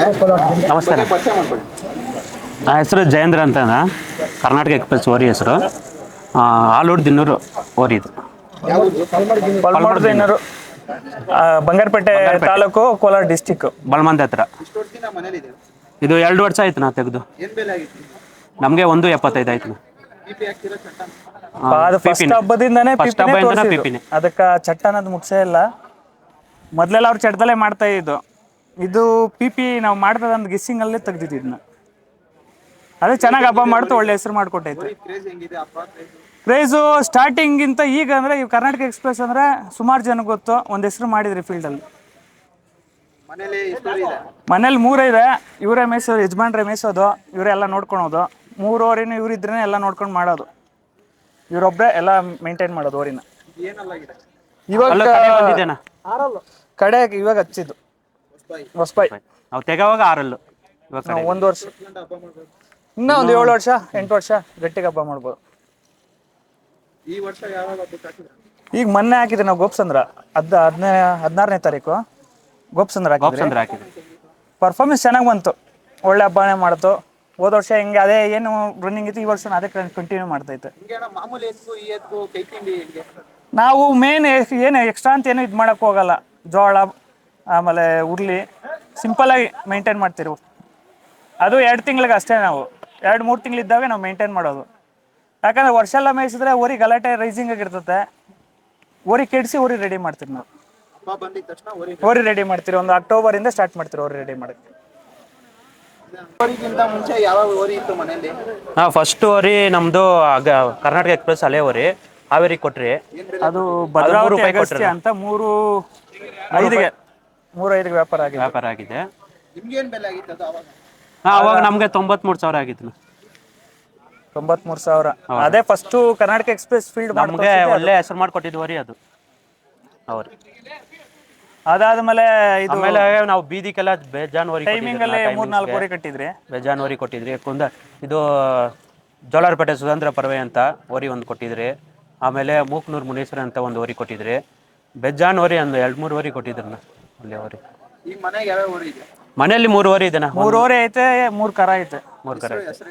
ನಮಸ್ಕಾರ. ನನ್ನ ಹೆಸರು ಜಯೇಂದ್ರ ಅಂತ ಕರ್ನಾಟಕ ಎಕ್ಸ್ಪ್ರೆಸ್ ಓರಿ ಹೆಸರು. ಆಲೂರು ದಿನ್ನೂರು ಓರಿ ಇದು. ಬಂಗಾರಪೇಟೆ ತಾಲೂಕು ಕೋಲಾರ ಡಿಸ್ಟಿಕ್ ಬಳ್ಮಂದ ಹತ್ರ. ಇದು ಎರಡು ವರ್ಷ ಆಯ್ತು ನಾ ತೆಗೆದು? ನಮಗೆ ಒಂದು ಎಪ್ಪತ್ತೈದು ಆಯ್ತು ಅದು ಫಸ್ಟ್ ಹಬ್ಬದಿಂದಾನೇ. ಅದಕ್ಕ ಚಟ್ಟ ಅನ್ನೋದು ಮುಗಿಸೇ ಇಲ್ಲ. ಮೊದ್ಲೆಲ್ಲ ಅವ್ರು ಚಟ್ಟದಲ್ಲೇ ಮಾಡ್ತಾ ಇದ್ದು. ಇದು ಪಿ ಪಿ ನಾವು ಮಾಡ್ತದ ಅಂತ ಗಿಸ್ಸಿಂಗ್ ಅಲ್ಲೇ ತೆಗ್ದಿದ್ದು ಇದನ್ನ ಅದೇ ಚೆನ್ನಾಗಿ ಹಬ್ಬ ಮಾಡ್ತು ಒಳ್ಳೆ ಹೆಸರು ಮಾಡ್ಕೊಟ್ಟೈತೆ. ಕ್ರೇಜ್ ಹೆಂಗಿದೆ ಅಪ್ಪ ಕ್ರೇಜ್ ಪ್ರೈಸು ಸ್ಟಾರ್ಟಿಂಗಿಂತ ಈಗ ಅಂದ್ರೆ ಈ ಕರ್ನಾಟಕ ಎಕ್ಸ್ಪ್ರೆಸ್ ಅಂದ್ರೆ ಸುಮಾರು ಜನ ಗೊತ್ತು ಒಂದು ಹೆಸರು ಮಾಡಿದ್ರಿ ಫೀಲ್ಡಲ್ಲಿ ಮನೇಲಿ ಸ್ಟೋರಿ ಇದೆ. ಮನೇಲಿ ಮೂರೇ ಇದೆ ಇವರೇ ಮೇಯ್ಸೋದು ಯಜಮಾನ್ರೆ ಮೇಯ್ಸೋದು ಇವರೆಲ್ಲ ನೋಡ್ಕೊಳೋದು. ಮೂರು ಓರಿನ ಇವರಿದ್ರೇ ಎಲ್ಲ ನೋಡ್ಕೊಂಡು ಮಾಡೋದು. ಇವರೊಬ್ಬರೇ ಎಲ್ಲ ಮೇಂಟೈನ್ ಮಾಡೋದು ಓರಿನ. ಇವಾಗ ಕಡೆ ಇವಾಗ ಹಚ್ಚಿದ್ದು. ನಾವು ತೆಗೋವಾಗ ಆರಲ್ಲು ಇವಾಗ ಕಡೆ ಒಂದು ವರ್ಷ. ಇನ್ನೂ ಒಂದು ಏಳು ವರ್ಷ ಎಂಟು ವರ್ಷ ಗಟ್ಟಿಗೆ ಹಬ್ಬ ಮಾಡ್ಬೋದು. ಈ ವರ್ಷ ಯಾವಾಗ ಹಬ್ಬಕ್ಕೆ ಹಾಕಿದ್ರೆ? ಈಗ ಮೊನ್ನೆ ಹಾಕಿದ್ವಿ ನಾವು ಗೋಪ್ಸಂದ್ರ. ಹದ್ ಹದಿನೇ ಹದಿನಾರನೇ ತಾರೀಕು. ಗೋಪ್ಸಂದ್ರ ಹಾಕಿದ್ವಿ. ಅಂದ್ರೆ ಪರ್ಫಾರ್ಮೆನ್ಸ್ ಚೆನ್ನಾಗಿ ಬಂತು. ಒಳ್ಳೆ ಹಬ್ಬನೇ ಮಾಡ್ತು. ಹೋದ ವರ್ಷ ಹಿಂಗೆ ಅದೇ ಏನು ರನ್ನಿಂಗ್ ಇತ್ತು ಈ ವರ್ಷ ಅದೇ ಕಂಟಿನ್ಯೂ ಮಾಡ್ತೈತೆ. ಇತ್ತು ಅಣ್ಣ ಮಾಮೂಲಿ ಎತ್ಕು ಈ ಎತ್ಕು ಕೈ ತಿಂಡಿ ಹಿಂಗೆ? ನಾವು ಮೇನ್ ಏನು ಎಕ್ಸ್ಟ್ರಾ ಅಂತ ಏನು ಇದು ಮಾಡೋಕೆ ಹೋಗಲ್ಲ. ಜೋಳ ಆಮೇಲೆ ಉರ್ಲಿ ಆಗಿ ಮೇಂಟೈನ್ ಮಾಡ್ತಿರು. ಅದು ಎರಡು ತಿಂಗ್ಳಿಗೆ ಅಷ್ಟೇ ನಾವು. ಎರಡು ಮೂರು ತಿಂಗಳಿದ್ದಾಗ ನಾವು ಮೇಂಟೈನ್ ಮಾಡೋದು. ಯಾಕಂದ್ರೆ ವರ್ಷ ಎಲ್ಲ ಮೇಯಿಸಿದ್ರೆ ಊರಿ ಗಲಾಟೆ ರೈಸಿಂಗ್ ಆಗಿರ್ತದೆ ಊರಿ ಕೆಡಿಸಿ ಊರಿ ರೆಡಿ ಮಾಡ್ತೀವಿ ನಾವು. ಓರಿ ರೆಡಿ ಮಾಡ್ತೀರಿ. ಒಂದು ಅಕ್ಟೋಬರ್ ಇಂದ ಸ್ಟಾರ್ಟ್ ಮಾಡ್ತೀರಿ ಓರಿ ರೆಡಿ ಮಾಡಕ್ಕೆ. ಹಾ ಫಸ್ಟ್ ಓರಿ ನಮ್ದು ಕರ್ನಾಟಕ ಎಕ್ಸ್ಪ್ರೆಸ್ ಅಲೆ ಓರಿ ಹಾವೇರಿ ಕೊಟ್ರಿ. ಅದು? ಭದ್ರಾವತಿ ಅಂತ ಮೂರು ಐದಿಗೆ. ಮೂರು ಐದು ವ್ಯಾಪಾರ ಆಗಿದೆ. ವ್ಯಾಪಾರ ಆಗಿದೆ. ನಿಮ್ಗೇನ್ ಬೆಲೆ ಆಗಿತ್ತು ಅದು ಅವಾಗ? ಹಾಂ ಅವಾಗ ನಮಗೆ ತೊಂಬತ್ಮೂರು ಸಾವಿರ ಆಗಿತ್ತು. ತೊಂಬತ್ಮೂರು ಸಾವಿರ. ಅದೇ ಫಸ್ಟು ಕರ್ನಾಟಕ ಎಕ್ಸ್ಪ್ರೆಸ್ ಫೀಲ್ಡ್ ನಮಗೆ ಒಳ್ಳೆ ಹೆಸರು ಮಾಡಿಕೊಟ್ಟಿದ್ದು ರೀ ಅದು. ಅವ್ರು. ಅದಾದ್ಮೇಲೆ ಇದು ಆಮೇಲೆ ನಾವು ಬೀದಿಗೆಲ್ಲ ಬೇಜಾನ್ವರಿ ಟೈಮಿಂಗ್ ಅಲ್ಲಿ ಮೂರ್ ನಾಲ್ಕು ವರೆ ಕಟ್ಟಿದ್ರಿ. ಬೇಜಾನುವರಿ ಕೊಟ್ಟಿದ್ರಿ. ಕುಂದ ಇದು ಜೋಳಾರ್ಪೇಟೆ ಸುಧಾಂದ್ರ ಪರ್ವೆ ಅಂತ ವರಿ ಒಂದು ಕೊಟ್ಟಿದ್ರಿ. ಆಮೇಲೆ ಮೂಕ್ನೂರು ಮುನೇಶ್ವರ ಅಂತ ಒಂದು ವರಿ ಕೊಟ್ಟಿದ್ರಿ. ಬೆಜ್ಜಾನ್ ಓರಿ ಒಂದು ಎರಡು ಮೂರು ಓರಿ ಕೊಟ್ಟಿದ್ರನ್ನ ಒಳ್ಳೆ ಮೂರುವರೆ ಈಗ ಮನೆಗೆ ಹೊರಿ ಇದೆ? ಮನೆಯಲ್ಲಿ ಮೂರು ಓರಿ ಇದೆನಾ ಮೂರ್ ಓರೆ ಐತೆ ಮೂರ್ ಕರ ಐತೆ. ಮೂರು ಕರೆ ಹೆಸರು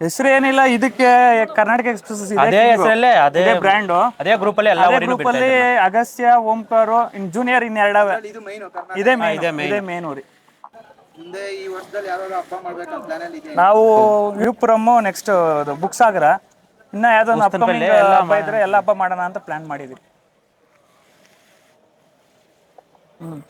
ಹೆಸರು ಏನಿಲ್ಲ ಇದಕ್ಕೆ ಕರ್ನಾಟಕ ಎಕ್ಸ್ಪ್ರೆಸ್ ಅದೇ ಹೆಸರಲ್ಲೇ ಅದೇ ಬ್ರ್ಯಾಂಡು ಅದೇ ಗ್ರೂಪಲ್ಲಿ ಎಲ್ಲ ಅದೇ ಗ್ರೂಪ್ ಅಲ್ಲಿ ಅಗಸ್ತ್ಯ ಓಂಕಾರ ಇನ್ ಜೂನಿಯರ್ ಇನ್ ಎರಡವೆ. ಇದು ಮೈನು ಕರ್ನಾಟಕ? ಇದೇ ಮೇನ್ ಇದೇ ಮೇನ್ ಊರಿ ಮುಂದೆ ಈ ವರ್ಷದಲ್ಲಿ ಯಾವಾಗ ಹಬ್ಬ ಮಾಡ್ಬೇಕಂತ ಪ್ಲಾನ್ ಅಲ್ಲಿ ಇದೆ ನಾವು ವಿಪುರಮ್ ನೆಕ್ಸ್ಟ್ ಬುಕ್ ಸಾಗರ ಇನ್ನ ಯಾವ್ದೋ ಅಪ್ಕಮಿಂಗ್ ಹಬ್ಬ ಇದ್ರೆ ಎಲ್ಲ ಹಬ್ಬ ಮಾಡೋಣ ಅಂತ ಪ್ಲಾನ್ ಮಾಡಿದ್ವಿ. 嗯。